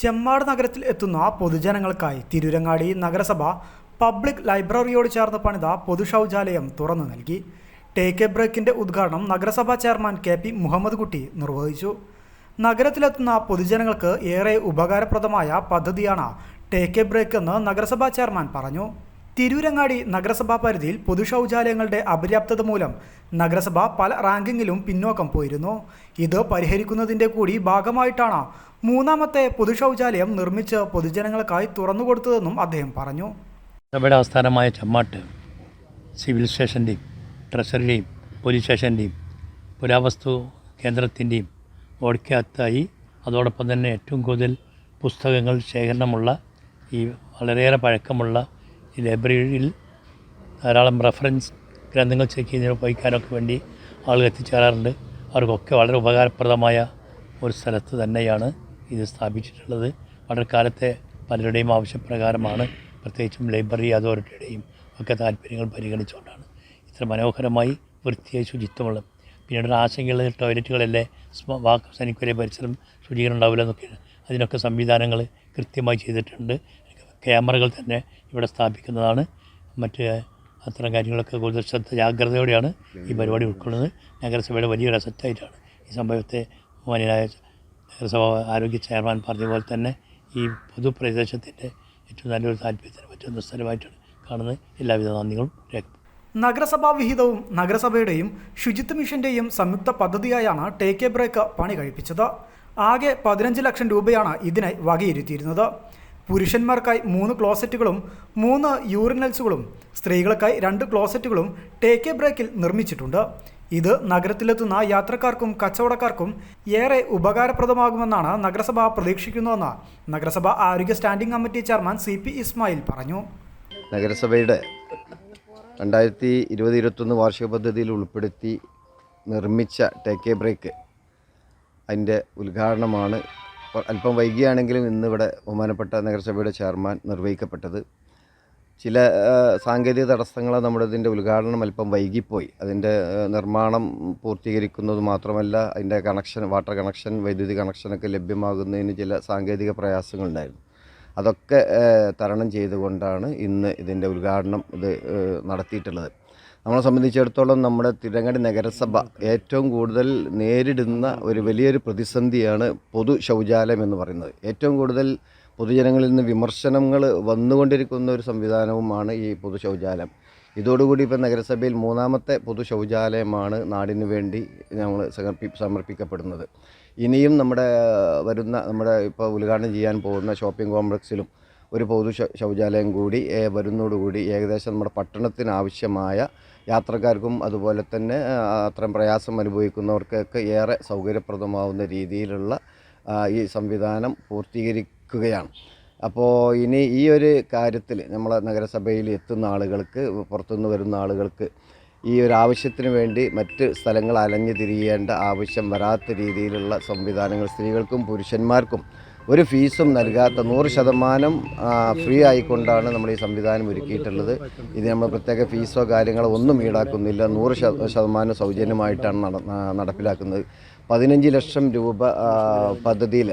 ചെമ്മാട് നഗരത്തിൽ എത്തുന്ന പൊതുജനങ്ങൾക്കായി തിരൂരങ്ങാടി നഗരസഭ പബ്ലിക് ലൈബ്രറിയോട് ചേർന്ന് പണിത പൊതു ശൗചാലയം തുറന്നു നൽകി. ടേക്ക് എ ബ്രേക്കിന്റെ ഉദ്ഘാടനം നഗരസഭാ ചെയർമാൻ കെ പി മുഹമ്മദ് കുട്ടി നിർവഹിച്ചു. നഗരത്തിലെത്തുന്ന പൊതുജനങ്ങൾക്ക് ഏറെ ഉപകാരപ്രദമായ പദ്ധതിയാണ് ടേക്ക് എ ബ്രേക്ക് എന്ന് നഗരസഭാ ചെയർമാൻ പറഞ്ഞു. തിരൂരങ്ങാടി നഗരസഭാ പരിധിയിൽ പൊതു ശൗചാലയങ്ങളുടെ അപര്യാപ്തത മൂലം നഗരസഭ പല റാങ്കിങ്ങിലും പിന്നോക്കം പോയിരുന്നു. ഇത് പരിഹരിക്കുന്നതിന്റെ കൂടി ഭാഗമായിട്ടാണ് മൂന്നാമത്തെ പൊതു ശൗചാലയം നിർമ്മിച്ച് പൊതുജനങ്ങൾക്കായി തുറന്നുകൊടുത്തതെന്നും അദ്ദേഹം പറഞ്ഞു. സഭയുടെ ആസ്ഥാനമായ ചമ്മാട്ട് സിവിൽ സ്റ്റേഷന്റെയും ട്രഷറിയുടെയും പോലീസ് സ്റ്റേഷന്റെയും പുരാവസ്തു കേന്ദ്രത്തിന്റെയും ഓടിക്കകത്തായി അതോടൊപ്പം തന്നെ ഏറ്റവും കൂടുതൽ പുസ്തകങ്ങൾ ശേഖരണമുള്ള ഈ വളരെയേറെ പഴക്കമുള്ള ഈ ലൈബ്രറിയിൽ ധാരാളം റെഫറൻസ് ഗ്രന്ഥങ്ങൾ ചെക്ക് ചെയ്യുന്നതിന് വഹിക്കാനൊക്കെ വേണ്ടി ആളുകൾ എത്തിച്ചേരാറുണ്ട്. അവർക്കൊക്കെ വളരെ ഉപകാരപ്രദമായ ഒരു സ്ഥലത്ത് തന്നെയാണ് ഇത് സ്ഥാപിച്ചിട്ടുള്ളത്. വളരെ കാലത്തെ പലരുടെയും ആവശ്യപ്രകാരമാണ്. പ്രത്യേകിച്ചും ലൈബ്രറി അതോറിറ്റിയുടെയും ഒക്കെ താല്പര്യങ്ങൾ പരിഗണിച്ചുകൊണ്ടാണ് ഇത്ര മനോഹരമായി വൃത്തിയായി ശുചിത്വമുള്ള പിന്നീട് ആശങ്കയുള്ള ടോയ്ലറ്റുകളല്ലേ വാക്ക് സനിക്കുവരെ പരിസരം ശുചീകരണം ഉണ്ടാവില്ല എന്നൊക്കെയാണ് അതിനൊക്കെ സംവിധാനങ്ങൾ കൃത്യമായി ചെയ്തിട്ടുണ്ട്. ക്യാമറകൾ തന്നെ ഇവിടെ സ്ഥാപിക്കുന്നതാണ്. മറ്റ് അത്തരം കാര്യങ്ങളൊക്കെ കൂടുതൽ ശ്രദ്ധ ജാഗ്രതയോടെയാണ് ഈ പരിപാടി ഉൾക്കൊള്ളുന്നത്. നഗരസഭയുടെ വലിയൊരു അസറ്റായിട്ടാണ് ഈ സംഭവത്തെ മാന്യനായ നഗരസഭ ആരോഗ്യ ചെയർമാൻ പറഞ്ഞ പോലെ തന്നെ ഈ പൊതുപ്രദേശത്തിന്റെ ഏറ്റവും നല്ലൊരു താല്പര്യത്തിന് പറ്റുന്ന സ്ഥലമായിട്ടാണ് കാണുന്നത്. എല്ലാവിധ നന്ദികളും രേഖ നഗരസഭാ വിഹിതവും നഗരസഭയുടെയും ശുചിത്വ മിഷന്റെയും സംയുക്ത പദ്ധതിയായാണ് ടേക്ക് എ ബ്രേക്ക് പണി കഴിപ്പിച്ചത്. ആകെ പതിനഞ്ച് ലക്ഷം രൂപയാണ് ഇതിനായി വകയിരുത്തിയിരുന്നത്. പുരുഷന്മാർക്കായി മൂന്ന് ക്ലോസറ്റുകളും മൂന്ന് യൂറിനൽസുകളും സ്ത്രീകൾക്കായി രണ്ട് ക്ലോസറ്റുകളും ടേക്ക് എ ബ്രേക്കിൽ നിർമ്മിച്ചിട്ടുണ്ട്. ഇത് നഗരത്തിലെത്തുന്ന യാത്രക്കാർക്കും കച്ചവടക്കാർക്കും ഏറെ ഉപകാരപ്രദമാകുമെന്നാണ് നഗരസഭ പ്രതീക്ഷിക്കുന്നതെന്ന് നഗരസഭ ആരോഗ്യ standing committee chairman C P Ismail പറഞ്ഞു. നഗരസഭയുടെ രണ്ടായിരത്തി ഇരുപത് ഇരുപത്തൊന്ന് വാർഷിക പദ്ധതിയിൽ ഉൾപ്പെടുത്തി നിർമ്മിച്ച ടേക്ക് എ ബ്രേക്ക് അതിന്റെ ഉദ്ഘാടനമാണ് അല്പം വൈകിയാണെങ്കിലും ഇന്നിവിടെ ബഹുമാനപ്പെട്ട നഗരസഭയുടെ ചെയർമാൻ നിർവഹിക്കപ്പെട്ടത്. ചില സാങ്കേതിക തടസ്സങ്ങൾ നമ്മുടെ ഇതിന്റെ ഉദ്ഘാടനം അല്പം വൈകിപ്പോയി. അതിന്റെ നിർമ്മാണം പൂർത്തീകരിക്കുന്നത് മാത്രമല്ല അതിന്റെ കണക്ഷൻ വാട്ടർ കണക്ഷൻ വൈദ്യുതി കണക്ഷനൊക്കെ ലഭ്യമാകുന്നതിന് ചില സാങ്കേതിക പ്രയാസങ്ങളുണ്ടായിരുന്നു. അതൊക്കെ തരണം ചെയ്തുകൊണ്ടാണ് ഇന്ന് ഇതിന്റെ ഉദ്ഘാടനം ഇത് നടത്തിയിട്ടുള്ളത്. നമ്മളെ സംബന്ധിച്ചിടത്തോളം നമ്മുടെ തിരങ്ങടി നഗരസഭ ഏറ്റവും കൂടുതൽ നേരിടുന്ന ഒരു വലിയൊരു പ്രതിസന്ധിയാണ് പൊതു ശൗചാലയം എന്ന് പറയുന്നത്. ഏറ്റവും കൂടുതൽ പൊതുജനങ്ങളിൽ നിന്ന് വിമർശനങ്ങൾ വന്നുകൊണ്ടിരിക്കുന്ന ഒരു സംവിധാനവുമാണ് ഈ പൊതു ശൗചാലയം. ഇതോടുകൂടി ഇപ്പോൾ നഗരസഭയിൽ മൂന്നാമത്തെ പൊതു ശൗചാലയമാണ് നാടിനു വേണ്ടി ഞങ്ങൾ സമർപ്പി സമർപ്പിക്കപ്പെടുന്നത്. ഇനിയും നമ്മുടെ വരുന്ന നമ്മുടെ ഇപ്പോൾ ഉദ്ഘാടനം ചെയ്യാൻ പോകുന്ന ഷോപ്പിംഗ് കോംപ്ലക്സിലും ഒരു പൊതു ശൗചാലയം കൂടി വരുന്നതോടുകൂടി ഏകദേശം നമ്മുടെ പട്ടണത്തിന് ആവശ്യമായ യാത്രക്കാർക്കും അതുപോലെ തന്നെ അത്രയും പ്രയാസം അനുഭവിക്കുന്നവർക്കൊക്കെ ഏറെ സൗകര്യപ്രദമാവുന്ന രീതിയിലുള്ള ഈ സംവിധാനം പൂർത്തീകരിക്കുകയാണ്. അപ്പോൾ ഇനി ഈ ഒരു കാര്യത്തിൽ നമ്മളെ നഗരസഭയിൽ എത്തുന്ന ആളുകൾക്ക് പുറത്തുനിന്ന് വരുന്ന ആളുകൾക്ക് ഈ ഒരു ആവശ്യത്തിന് വേണ്ടി മറ്റ് സ്ഥലങ്ങൾ അലഞ്ഞു തിരിയേണ്ട ആവശ്യം വരാത്ത രീതിയിലുള്ള സംവിധാനങ്ങൾ സ്ത്രീകൾക്കും പുരുഷന്മാർക്കും ഒരു ഫീസും നൽകാത്ത നൂറ് ശതമാനം ഫ്രീ ആയിക്കൊണ്ടാണ് നമ്മൾ ഈ സംവിധാനം ഒരുക്കിയിട്ടുള്ളത്. ഇത് നമ്മൾ പ്രത്യേക ഫീസോ കാര്യങ്ങളോ ഒന്നും ഈടാക്കുന്നില്ല. നൂറ് ശത- ശതമാനം സൗജന്യമായിട്ടാണ് നടപ്പിലാക്കുന്നത്. പതിനഞ്ച് ലക്ഷം രൂപ പദ്ധതിയിൽ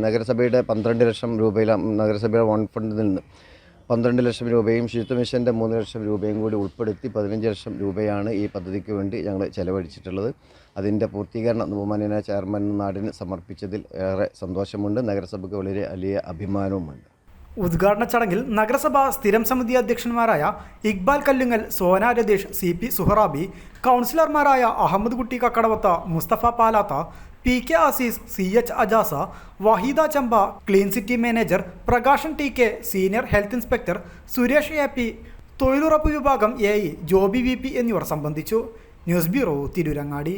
നഗരസഭയുടെ പന്ത്രണ്ട് ലക്ഷം രൂപയിൽ നഗരസഭയുടെ വൺ ഫണ്ടിൽ നിന്ന് പന്ത്രണ്ട് ലക്ഷം രൂപയും ശുചിത്വ മിഷന്റെ മൂന്ന് ലക്ഷം രൂപയും കൂടി ഉൾപ്പെടുത്തി പതിനഞ്ച് ലക്ഷം രൂപയാണ് ഈ പദ്ധതിക്ക് വേണ്ടി ഞങ്ങൾ ചെലവഴിച്ചിട്ടുള്ളത്. അതിന്റെ പൂർത്തീകരണം ബഹുമാന്യനായ ചെയർമാൻ നാടിന് സമർപ്പിച്ചതിൽ ഏറെ സന്തോഷമുണ്ട്. നഗരസഭയ്ക്ക് വളരെ വലിയ അഭിമാനവുമുണ്ട്. ഉദ്ഘാടന ചടങ്ങിൽ നഗരസഭാ സ്ഥിരം സമിതി അധ്യക്ഷന്മാരായ ഇക്ബാൽ കല്ലുങ്ങൽ സോന രതീഷ് സി പി സുഹറാബി കൗൺസിലർമാരായ Ahammed Kutty Kakkadavath Musthafa Palath P K Azeez C H Ajasa Waheeda Chamba clean city manager Prakashan T K senior health inspector Suresh A P തൊഴിലുറപ്പ് വിഭാഗം A E Joby V P എന്നിവർ സംബന്ധിച്ചു. News bureau Tirurangadi.